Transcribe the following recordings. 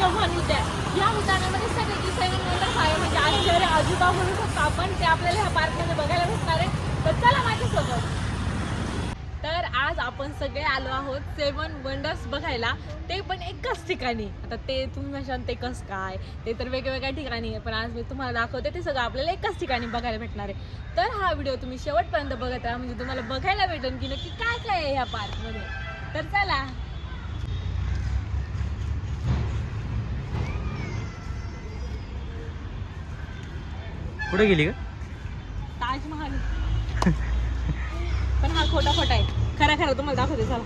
चव्हाण उद्यान या उद्यानामध्ये सगळे सेवन वंडर्स आहे म्हणजे आश्चर्य अजिबा म्हणू शकतो आपण. ते आपल्याला ह्या पार्कमध्ये बघायला भेटणार आहे तर चला माझ्यासोबत. तर आज आपण सगळे आलो आहोत सेवन वंडर्स बघायला. ते पण एकाच ठिकाणी. आता ते तुम्ही म्हणशाल ते कसं काय? ते तर वेगवेगळ्या ठिकाणी आहे पण आज मी तुम्हाला दाखवते ते सगळं आपल्याला एकाच ठिकाणी बघायला भेटणार आहे. तर हा व्हिडिओ तुम्ही शेवटपर्यंत बघत राहा म्हणजे तुम्हाला बघायला भेटेल की नक्की काय काय आहे ह्या पार्कमध्ये. तर चला. कुठे गेली का ताजमहाल. पण हा खोटा खोटा आहे. खरा खरा तुम्हाला दाखवते चला.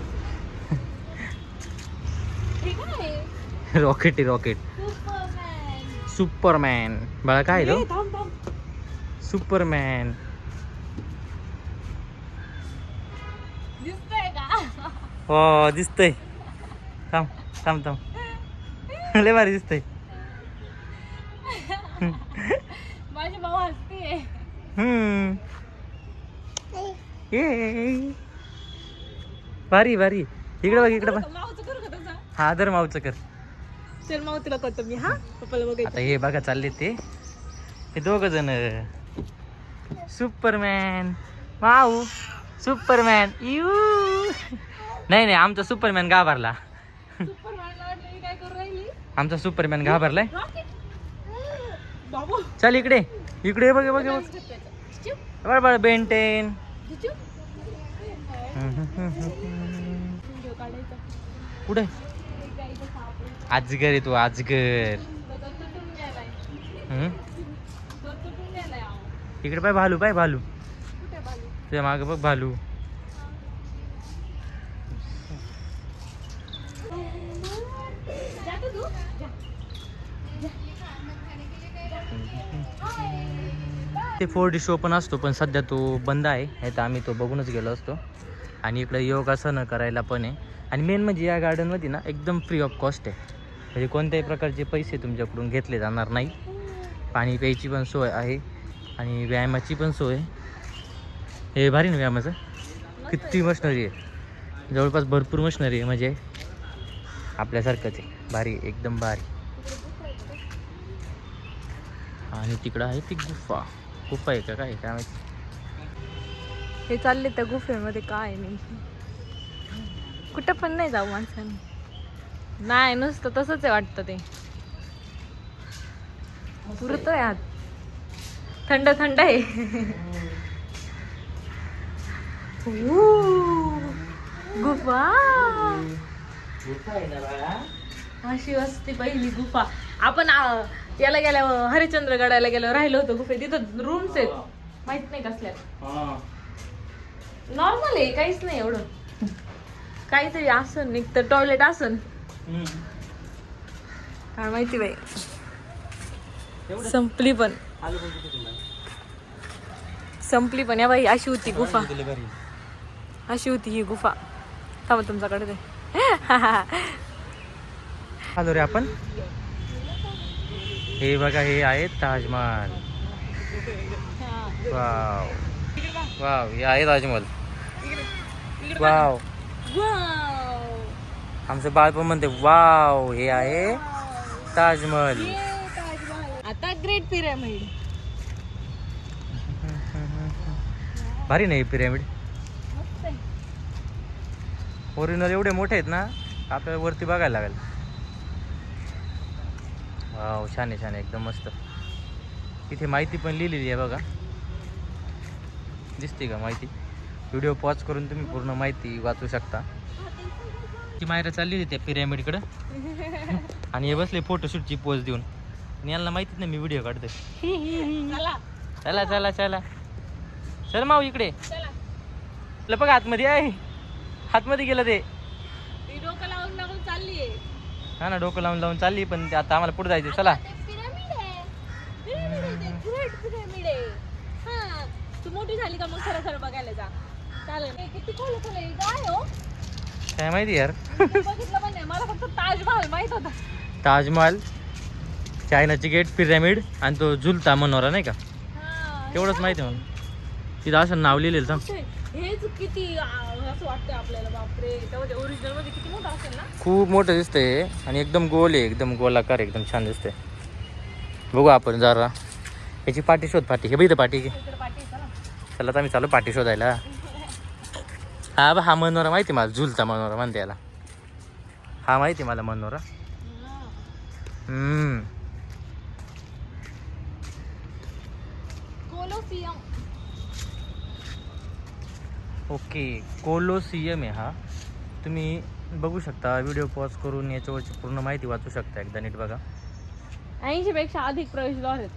Rocket rocket. सुपरमॅन. बाळा काय सुपरमॅन. हो दिसतंय. थांब थांब थांब. लय भारी दिसतंय. हम्म. ये भारी भारी. इकडे बघ इकडे बघ. माऊचं करू का तसा हा दर मावचं कर. चल माऊ तुला करतो मी हा? पप्पाला आता हे बघा चालले ते. हे दोघ जण. सुपरमॅन वाऊ सुपरमॅन यू नाही नाही आमचा सुपरमॅन घाबरला. आमचा सुपरमॅन घाबरलाय. चल इकडे. इकडे बघ बघ बघ. बरं बेंटेन. कुठे? आजगर येतो आजगर. इकडे पाय भालू पाय भालू. तुझ्या माग बघ भालू. ते फोर डी शो पण असतो पण सध्या तो बंद आहे. नाही तर आम्ही तो बघूनच गेलो असतो. आणि इकडं योगासनं करायला पण आहे. आणि मेन म्हणजे या गार्डनमध्ये ना एकदम फ्री ऑफ कॉस्ट आहे. म्हणजे कोणत्याही प्रकारचे पैसे तुमच्याकडून घेतले जाणार नाही. पाणी प्यायची पण सोय आहे. आणि व्यायामाची पण सोय. हे भारी ना व्यायामाचं? किती मशनरी आहे. जवळपास भरपूर मशनरी आहे म्हणजे आपल्यासारखंच आहे. भारी आहे, एकदम भारी. आणि तिकडं आहे ती गुफा. गुफा आहे का? काय काय माहिती? हे चालले त्या गुफेमध्ये काय नाही कुठं पण नाही जाऊ माणसाने. नाही नुसतं तसंच आहे वाटतं ते. पुरतोय आत. थंड थंड आहे. ऊ, गुफा. अशी असते पहिली गुफा. आपण आ, याला गेल्यावर हरिश्चंद्रगडाला गेलो राहिलो होतो गुफे तिथं रूम्स आहेत. माहीत नाही कसल्या नॉर्मल आहे काहीच नाही एवढं. काहीतरी असन निघतं टॉयलेट असन काय माहिती बाई. संपली पण. संपली पण. या बाई अशी होती गुफा. अशी होती ही गुफा. थांबा तुमच्याकडे ते आलो रे आपण. हे बघा हे आहे ताजमहल. वाव. वाव हे आहे ताजमहल. वाव. वाव. आमचं बाळ पण म्हणते वाव हे आहे ताजमहल. आता ग्रेट पिरामिड भारी नाही पिरॅमिड ओरिजिनल एवढे मोठे आहेत ना आपल्याला वरती बघायला लागेल. वाव छान आहे छान आहे एकदम मस्त. इथे माहिती पण लिहिलेली आहे बघा. दिसते का माहिती? व्हिडिओ पॉज करून तुम्ही पूर्ण माहिती वाचू शकता. ती मायरा चालली होती त्या पिरॅमिडकडं आणि हे बसले फोटोशूटची पोज देऊन. आणि यांना माहितीच नाही मी व्हिडिओ काढतोय. चला. चला चला चला. चल माऊ इकडे. बघ आतमध्ये आहे. आतमध्ये गेलं ते. ती डोकं लावून लावून चालली आहे हा ना डोकं लावून लावून चालली पण ते आता आम्हाला पुढे जायचं चला. पिरामिड आहे. पिरामिड आहे ते. ग्रेट पिरामिड आहे. तू मोठी झाली का मग खरं खरं बघायला जा. चालेल. किती खोल खोल आहे. काय हो. काय माहिती यार. मी बघितलं पण नाही. मला फक्त ताजमहल माहीत होता. ताजमहल चायनाची गेट पिरॅमिड आणि तो झुलता मनोरा नाही का? तेवढंच माहिती आहे म्हणून तिथं असं नाव लिहिलेलं थांब? हेच किती आ, असं वाटतं आपल्याला बापरे. त्यामध्ये ओरिजिनलमध्ये किती मोठा असेल ना? खूप मोठं दिसतंय हे. आणि एकदम गोल आहे एकदम गोलाकार एकदम छान दिसतंय. बघू आपण जरा. याची पाठी शोध पाठी. हे बघ इथं पाठी. घे इकडे पाठी आहे ना चला आता आम्ही चालू पाठी शोधायला. हा बा हा मनोरा माहिती मला झुलता मनोरा म्हणते याला. हा माहिती आहे मला मनोरा हम्म. कोलोसियम. ओके कोलोसियम आहे हा. तुम्ही बघू शकता व्हिडिओ पॉज करून याच्यावरची पूर्ण माहिती वाचू शकता एकदा नीट बघा. ऐंशी पेक्षा अधिक प्रवेशद्वार आहेत.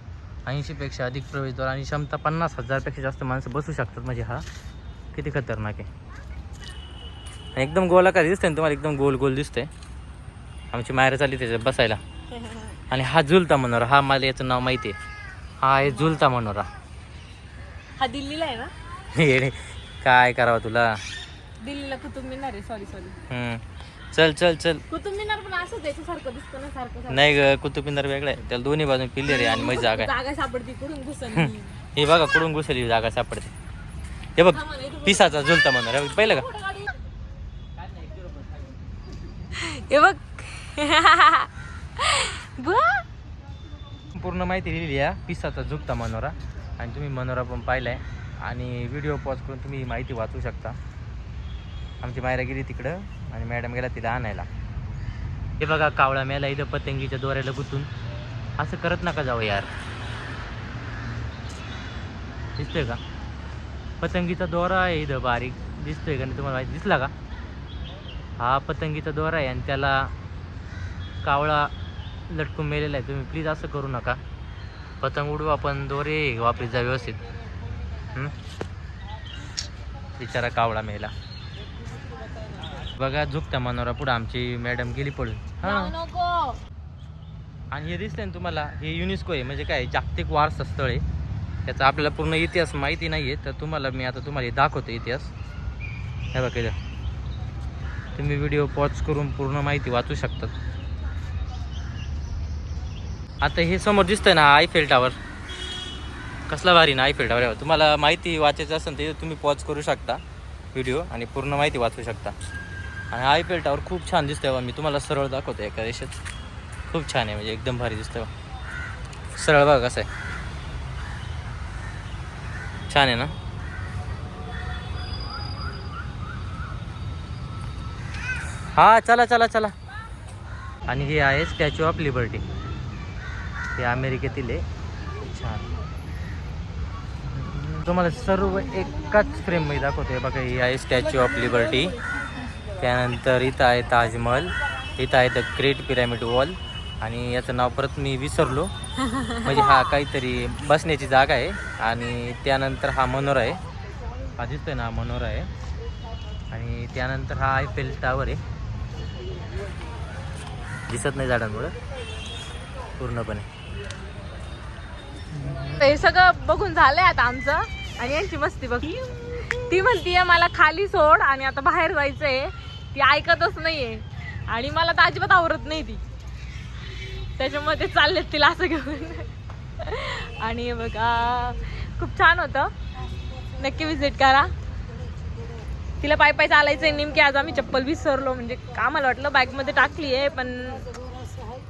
ऐंशीपेक्षा अधिक प्रवेशद्वार आणि क्षमता पन्नास हजारपेक्षा जास्त माणसं बसू शकतात. म्हणजे हा किती खतरनाक आहे. एकदम गोलाकार दिसतंय ना तुम्हाला? एकदम गोल गोल दिसतंय. आमची मायरा चालली त्याच्यात बसायला. आणि हा झुलता मनोरा हा मला याचं नाव माहिती आहे. हा आहे झुलता मनोरा हा दिल्लीला आहे ना? काय करावं तुला? दिल्लीला कुतुब मिनार आहे. सॉरी सॉरी हम्म. चल चल चल. कुतुब मिनार पण असंच याच्यासारखं दिसतं ना सारखं सारखं. नाही ग कुतुबिंदर वेगळं आहे. त्याला दोन्ही बाजून पिल्लेर आहे आणि मग जागा आहे. जागा सापडती कुठून घुसन हे बघा कुठून घुसली जागा सापडते. हे बघ पिसाचा झुलता मनोरा पहिलं का? हे बघ. बुवा. पूर्ण माहिती लिहिली आहे पिसाचा झुकता मनोरा. आणि तुम्ही मनोरा पण पाहिलाय. आणि व्हिडिओ पॉज करून तुम्ही ही माहिती वाचू शकता. आमची मायरा गेली तिकडं आणि मॅडम गेला तिला आणायला. हे बघा कावळा मेला इथं पतंगीच्या दोऱ्याला गुतून. असं करत नका जावं यार. दिसतोय का? पतंगीचा दोरा आहे इथं बारीक. दिसतोय का नाही तुम्हाला माहिती? दिसला का? हा पतंगीचा दोरा आहे आणि त्याला कावळा लटकून मेलेला आहे. तुम्ही प्लीज असं करू नका. पतंग उडवा पण दोरे वापरीत जा व्यवस्थित. बिचारा कावळा मेला. बघा झुकत्या मनोरा पुढं आमची मॅडम गेली हां. नको. आणि हे दिसतंय ना तुम्हाला हे युनेस्को आहे म्हणजे काय जागतिक वारसा स्थळ आहे. त्याचा आपल्याला पूर्ण इतिहास माहिती नाही आहे तर तुम्हाला मी आता तुम्हाला हे दाखवतो इतिहास. हे बघा तुम्ही व्हिडिओ पॉज करून पूर्ण माहिती वाचू शकतात आता हे समोर दिसतंय ना आयफेल टावर कसला भारी ना आयफेल टावर तुम्हाला माहिती वाचायचं असेल तर तुम्ही पॉज करू शकता व्हिडिओ आणि पूर्ण माहिती वाचू शकता. आणि आयफेल टावर खूप छान दिसतंय बा. मी तुम्हाला सरळ दाखवतो एका रेषेत. खूप छान आहे म्हणजे एकदम भारी दिसतं बा. सरळ बघा कसं आहे. छान आहे ना? हा चला चला चला. आणि हे आहे स्टॅच्यू ऑफ लिबर्टी हे अमेरिकेतील आहे. छान. तुम्हाला सर्व एकाच फ्रेममध्ये दाखवतो आहे बघा ही आहे स्टॅच्यू ऑफ लिबर्टी त्यानंतर इथं आहे ताजमहल. इथं आहे द ग्रेट पिरॅमिड वॉल आणि याचं नाव परत मी विसरलो. म्हणजे हा काहीतरी बसण्याची जागा आहे. आणि त्यानंतर हा मनोरा आहे. हा दिसतोय ना हा मनोरा आहे. आणि त्यानंतर हा आयफेल टावर आहे. दिसत नाही झाडांमुळं. पूर्णपणे. हे सगळं बघून झालंय आता आमचं. आणि यांची मस्ती बघ. ती म्हणतीये मला खाली सोड आणि आता बाहेर जायचंय. ती ऐकतच नाहीये. आणि मला तर अजिबात आवडत नाही ती. त्याच्यामुळे ते चाललेत तिला असं घेऊन. आणि बघा खूप छान होतं. नक्की विजिट करा. तिला पाय पाय चालायचंय नेमकी आज आम्ही चप्पल विसरलो म्हणजे आम्हाला वाटलं बाईकमध्ये टाकली आहे पण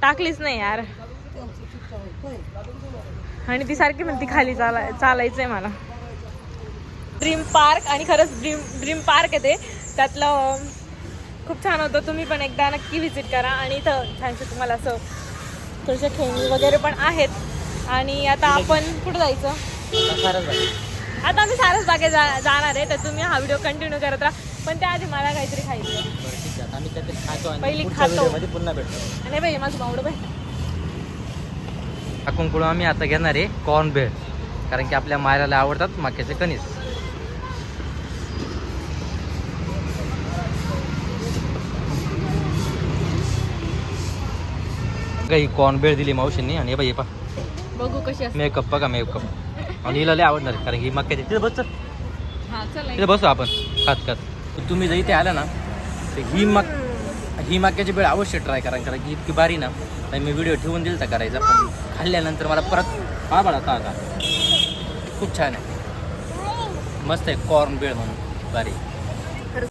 टाकलीच नाही यार. आणि ती सारखी म्हणती खाली चाला चालायचंय मला. ड्रीम पार्क आणि खरंच ड्रीम ड्रीम पार्क आहे ते. त्यातलं खूप छान होतं. तुम्ही पण एकदा नक्की व्हिजिट करा. आणि इथं छानसे तुम्हाला असं. थोडेसे खेळणी वगैरे पण आहेत. आणि आता आपण कुठं जायचं. आता आम्ही सारस बागे जा जाणार आहे. तर तुम्ही हा व्हिडिओ कंटिन्यू करत राहा. पण त्याआधी मला काहीतरी खायचं बरं ठीक आहे. आम्ही त्याच्यात खातो आणि पहिली खातो. पुन्हा भेटतो आणि बाई माझं बावडं बाई काकूंकडून आम्ही आता घेणार आहे कॉर्न भेळ कारण की आपल्या मायराला आवडतात मक्याचे कणीस. काही कॉर्न भेळ दिली मावशींनी? आणि हे बाई पा बघू कशी मेकअप बघा मेकअप आणि हिला लय आवडणार कारण की मक्याचे तिथे बस. हा तिथे बसू आपण. खात खात. तर तुम्ही जर इथे आला ना तर ही मक ही मक्याची वेळ अवश्य ट्राय करा कारण की इतकी बारी ना. आणि मी व्हिडिओ ठेवून दिलता करायचा पण खाल्ल्यानंतर मला परत हा बळा आता खूप छान आहे. मस्त आहे कॉर्न बेळ म्हणून. भारी.